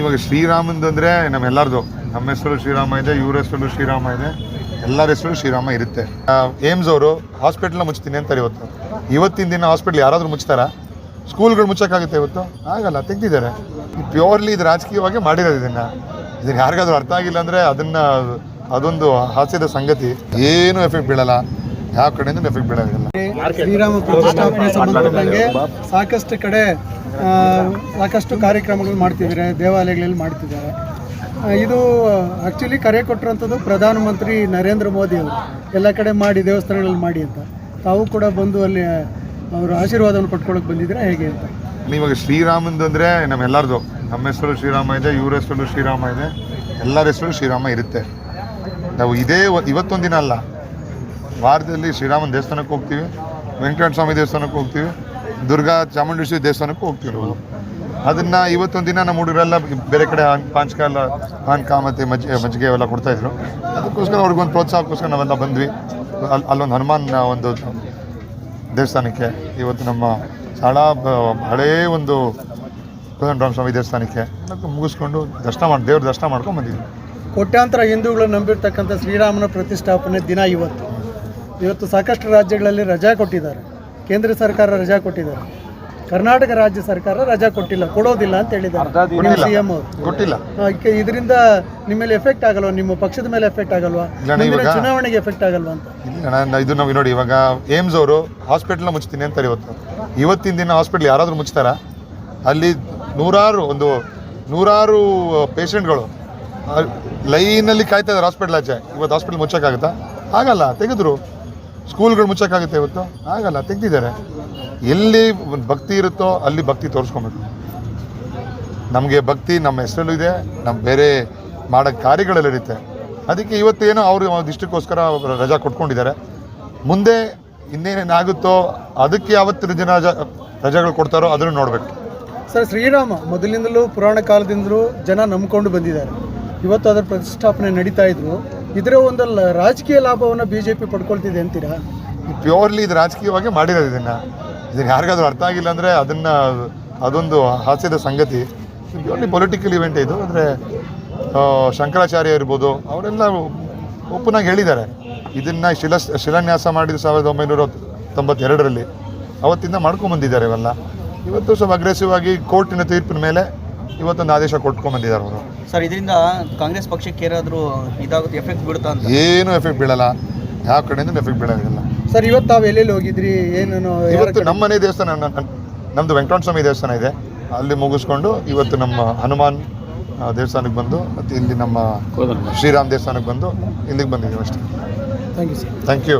ಇವಾಗ ಶ್ರೀರಾಮಂದು ಅಂದರೆ ನಮ್ಮೆಲ್ಲರದು ನಮ್ಮ ಹೆಸರು ಶ್ರೀರಾಮ ಇದೆ, ಇವ್ರ ಹೆಸರು ಶ್ರೀರಾಮ ಇದೆ. ಎಲ್ಲರ ಹೆಸರು ಶ್ರೀರಾಮ ಇರುತ್ತೆ. ಏಮ್ಸ್ ಅವರು ಹಾಸ್ಪಿಟ್ಲ್ನ ಮುಚ್ತೀನಿ ಅಂತಾರೆ ಇವತ್ತು. ಇವತ್ತಿನ ದಿನ ಹಾಸ್ಪಿಟ್ಲ್ ಯಾರಾದರೂ ಮುಚ್ತಾರಾ? ಸ್ಕೂಲ್ಗಳು ಮುಚ್ಚೋಕ್ಕಾಗುತ್ತೆ ಇವತ್ತು? ಆಗಲ್ಲ, ತೆಗ್ದಿದ್ದಾರೆ. ಪ್ಯೂರ್ಲಿ ಇದು ರಾಜಕೀಯವಾಗಿ ಮಾಡಿರೋದು ಇದನ್ನು. ಇದನ್ನು ಯಾರಿಗಾದ್ರೂ ಅರ್ಥ ಆಗಿಲ್ಲ ಅಂದರೆ ಅದನ್ನು ಅದೊಂದು ಹಾಸ್ಯದ ಸಂಗತಿ. ಏನೂ ಎಫೆಕ್ಟ್ ಬೀಳಲ್ಲ. ಯಾವ ಕಡೆಯಿಂದ ಎಫೆಕ್ಟ್ ಬೀಳೋದಿಲ್ಲ. ಶ್ರೀರಾಮ ಸಾಕಷ್ಟು ಕಡೆ ಸಾಕಷ್ಟು ಕಾರ್ಯಕ್ರಮಗಳು ಮಾಡ್ತಿದ್ದಾರೆ, ದೇವಾಲಯಗಳಲ್ಲಿ ಮಾಡ್ತಿದ್ದಾರೆ. ಇದು ಆ್ಯಕ್ಚುಲಿ ಕರೆ ಕೊಟ್ಟಿರೋಂಥದ್ದು ಪ್ರಧಾನಮಂತ್ರಿ ನರೇಂದ್ರ ಮೋದಿ ಅವರು. ಎಲ್ಲ ಕಡೆ ಮಾಡಿ, ದೇವಸ್ಥಾನಗಳಲ್ಲಿ ಮಾಡಿ ಅಂತ. ತಾವು ಕೂಡ ಬಂದು ಅಲ್ಲಿ ಅವರು ಆಶೀರ್ವಾದವನ್ನು ಪಡ್ಕೊಳ್ಳೋಕೆ ಬಂದಿದ್ದೀರಾ, ಹೇಗೆ ಅಂತ? ಇವಾಗ ಶ್ರೀರಾಮಂದು ಅಂದರೆ ನಮ್ಮೆಲ್ಲರದು ನಮ್ಮ ಹೆಸರು ಶ್ರೀರಾಮ ಇದೆ, ಇವ್ರ ಹೆಸರು ಶ್ರೀರಾಮ ಇದೆ. ಎಲ್ಲರ ಹೆಸರು ಶ್ರೀರಾಮ ಇರುತ್ತೆ. ನಾವು ಇದೇ ಇವತ್ತೊಂದು ದಿನ ಅಲ್ಲ. ವಾರದಲ್ಲಿ ಶ್ರೀರಾಮನ ದೇವಸ್ಥಾನಕ್ಕೆ ಹೋಗ್ತೀವಿ ವೆಂಕಟೇಶ್ವರ ಸ್ವಾಮಿ ದೇವಸ್ಥಾನಕ್ಕೆ ಹೋಗ್ತೀವಿ. ದುರ್ಗಾ ಚಾಮುಂಡೇಶ್ವರಿ ದೇವಸ್ಥಾನಕ್ಕೂ ಹೋಗ್ತೀವಿ ನಾವು ಅದನ್ನು ಇವತ್ತೊಂದು ದಿನ ನಮ್ಮ ಹುಡುಗರೆಲ್ಲ ಬೇರೆ ಕಡೆ ಹಾನ್ ಪಾಂಚ್ಕ ಎಲ್ಲ ಪಾನ್ಕ ಮತ್ತು ಮಜ್ಜಿಗೆ ಮಜ್ಜಿಗೆ ಅವೆಲ್ಲ ಕೊಡ್ತಾಯಿದ್ರು ಅದಕ್ಕೋಸ್ಕರ ಅವ್ರಿಗೊಂದು ಪ್ರೋತ್ಸಾಹಕ್ಕೋಸ್ಕರ ನಾವೆಲ್ಲ ಬಂದ್ವಿ. ಅಲ್ಲಿ ಅಲ್ಲೊಂದು ಹನುಮಾನ್ ಒಂದು ದೇವಸ್ಥಾನಕ್ಕೆ. ಇವತ್ತು ನಮ್ಮ ಬ- ಹಳೇ ಒಂದು ಸ್ವಾಮಿ ದೇವಸ್ಥಾನಕ್ಕೆ ಮುಗಿಸ್ಕೊಂಡು ದರ್ಶನ ಮಾಡಿ, ದೇವ್ರ ದರ್ಶನ ಮಾಡ್ಕೊಂಡು ಬಂದಿದ್ವಿ. ಕೋಟ್ಯಾಂತರ ಹಿಂದೂಗಳು ನಂಬಿರ್ತಕ್ಕಂಥ ಶ್ರೀರಾಮನ ಪ್ರತಿಷ್ಠಾಪನೆ ದಿನ ಇವತ್ತು. ಇವತ್ತು ಸಾಕಷ್ಟು ರಾಜ್ಯಗಳಲ್ಲಿ ರಜಾ ಕೊಟ್ಟಿದ್ದಾರೆ. ಕೇಂದ್ರ ಸರ್ಕಾರ ರಜಾ ಕೊಟ್ಟಿದ್ದಾರೆ. ಕರ್ನಾಟಕ ರಾಜ್ಯ ಸರ್ಕಾರ ರಜಾ ಕೊಟ್ಟಿಲ್ಲ ಕೊಡೋದಿಲ್ಲ ಅಂತ ಹೇಳಿದ್ದಾರೆ. ಕೊಟ್ಟಿಲ್ಲ. ಸಿ ಎಂ ಅವರು. ಇದರಿಂದ ನಿಮ್ಮ ಮೇಲೆ ಎಫೆಕ್ಟ್ ಆಗಲ್ವಾ? ನಿಮ್ಮ ಪಕ್ಷದ ಮೇಲೆ ಎಫೆಕ್ಟ್ ಆಗಲ್ವಾ? ಚುನಾವಣೆಗೆ ಎಫೆಕ್ಟ್ ಆಗಲ್ವಾ ಅಂತ. ಇದು ನಾವು ನೋಡಿ ಇವಾಗ ಏಮ್ಸ್ ಅವರು ಹಾಸ್ಪಿಟಲ್ನ ಮುಚ್ತೀನಿ ಅಂತಾರೆ ಇವತ್ತು. ಇವತ್ತಿನ ದಿನ ಹಾಸ್ಪಿಟ್ಲ್ ಯಾರಾದರೂ ಮುಚ್ತಾರಾ? ಅಲ್ಲಿ ನೂರಾರು ಒಂದು ನೂರಾರು ಪೇಷಂಟ್ಗಳು ಲೈನಲ್ಲಿ ಕಾಯ್ತಾ ಇದ್ದಾರೆ ಹಾಸ್ಪಿಟ್ಲ್ ಆಚೆ. ಇವತ್ತು ಹಾಸ್ಪಿಟ್ಲ್ ಮುಚ್ಚೋಕ್ಕಾಗುತ್ತಾ? ಆಗಲ್ಲ ತೆಗೆದ್ರು. ಸ್ಕೂಲ್ಗಳು ಮುಚ್ಚೋಕ್ಕಾಗುತ್ತೆ ಇವತ್ತು? ಆಗಲ್ಲ, ತೆಗ್ದಿದ್ದಾರೆ. ಎಲ್ಲಿ ಭಕ್ತಿ ಇರುತ್ತೋ ಅಲ್ಲಿ ಭಕ್ತಿ ತೋರಿಸ್ಕೊಬೇಕು. ನಮಗೆ ಭಕ್ತಿ ನಮ್ಮ ಹೆಸರಲ್ಲೂ ಇದೆ ನಮ್ಮ ಬೇರೆ ಮಾಡೋ ಕಾರ್ಯಗಳಲ್ಲಿರುತ್ತೆ ಅದಕ್ಕೆ ಇವತ್ತೇನೋ ಅವರು ಇಷ್ಟಕ್ಕೋಸ್ಕರ ರಜಾ ಕೊಟ್ಕೊಂಡಿದ್ದಾರೆ. ಮುಂದೆ ಇನ್ನೇನೇನಾಗುತ್ತೋ ಅದಕ್ಕೆ ಯಾವತ್ತು ಜನ ರಜಾ ರಜಾಗಳು ಕೊಡ್ತಾರೋ ಅದನ್ನು ನೋಡಬೇಕು. ಸರ್, ಶ್ರೀರಾಮ ಮೊದಲಿಂದಲೂ ಪುರಾಣ ಕಾಲದಿಂದಲೂ ಜನ ನಂಬ್ಕೊಂಡು ಬಂದಿದ್ದಾರೆ. ಇವತ್ತು ಅದರ ಪ್ರತಿಷ್ಠಾಪನೆ ನಡೀತಾ ಇದ್ರು ಇದರ ಒಂದು ರಾಜಕೀಯ ಲಾಭವನ್ನು ಬಿ ಜೆ ಪಿ ಪಡ್ಕೊಳ್ತಿದೆ ಅಂತೀರಾ? ಪ್ಯೂರ್ಲಿ ಇದು ರಾಜಕೀಯವಾಗಿ ಮಾಡಿರೋದು ಇದನ್ನು. ಇದನ್ನು ಯಾರಿಗಾದ್ರೂ ಅರ್ಥ ಆಗಿಲ್ಲ ಅಂದರೆ ಅದನ್ನು ಅದೊಂದು ಹಾಸ್ಯದ ಸಂಗತಿ. ಪ್ಯೂರ್ಲಿ ಪೊಲಿಟಿಕಲ್ ಇವೆಂಟ್ ಇದು. ಅಂದರೆ ಶಂಕರಾಚಾರ್ಯ ಇರ್ಬೋದು, ಅವರೆಲ್ಲ ಓಪನ್ ಹೇಳಿದ್ದಾರೆ. ಇದನ್ನು ಶಿಲ, ಶಿಲಾನ್ಯಾಸ ಮಾಡಿದ ಸಾವಿರದ ಒಂಬೈನೂರ ತೊಂಬತ್ತೆರಡರಲ್ಲಿ. ಅವತ್ತಿಂದ ಮಾಡ್ಕೊಂಬಂದಿದ್ದಾರೆ ಇವೆಲ್ಲ. ಇವತ್ತು ಸ್ವಲ್ಪ ಅಗ್ರೆಸಿವ್ ಆಗಿ ಕೋರ್ಟಿನ ತೀರ್ಪಿನ ಮೇಲೆ ಇವತ್ತೊಂದು ಆದೇಶ ಕೊಟ್ಕೊಂಬಂದಿದ್ದಾರೆ ಅವರು. ಸರ್ ಇದರಿಂದ ಕಾಂಗ್ರೆಸ್ ಪಕ್ಷಕ್ಕೆ ಏನಾದರೂ ಇದಾಗುತ್ತೆ ಎಫೆಕ್ಟ್ ಬೀಳುತ್ತಾ ಅಂತ? ಏನೂ ಎಫೆಕ್ಟ್ ಬೀಳಲ್ಲ. ಯಾವ ಕಡೆಯಿಂದ ಎಫೆಕ್ಟ್ ಬೀಳೋದಿಲ್ಲ. ಸರ್ ಇವತ್ತು ತಾವು ಎಲ್ಲೆಲ್ಲಿ ಹೋಗಿದ್ರಿ? ಏನು ಇವತ್ತು ನಮ್ಮ ಮನೆ ದೇವಸ್ಥಾನ ನಮ್ಮದು ವೆಂಕಟೇಶ್ವರ ಸ್ವಾಮಿ ದೇವಸ್ಥಾನ ಇದೆ. ಅಲ್ಲಿ ಮುಗಿಸ್ಕೊಂಡು ಇವತ್ತು ನಮ್ಮ ಹನುಮಾನ್ ದೇವಸ್ಥಾನಕ್ಕೆ ಬಂದು ಮತ್ತು ಇಲ್ಲಿ ನಮ್ಮ ಶ್ರೀರಾಮ್ ದೇವಸ್ಥಾನಕ್ಕೆ ಬಂದು ಇಲ್ಲಿಗೆ ಬಂದಿದ್ದೀವಿ ಅಷ್ಟೇ. Thank you sir thank you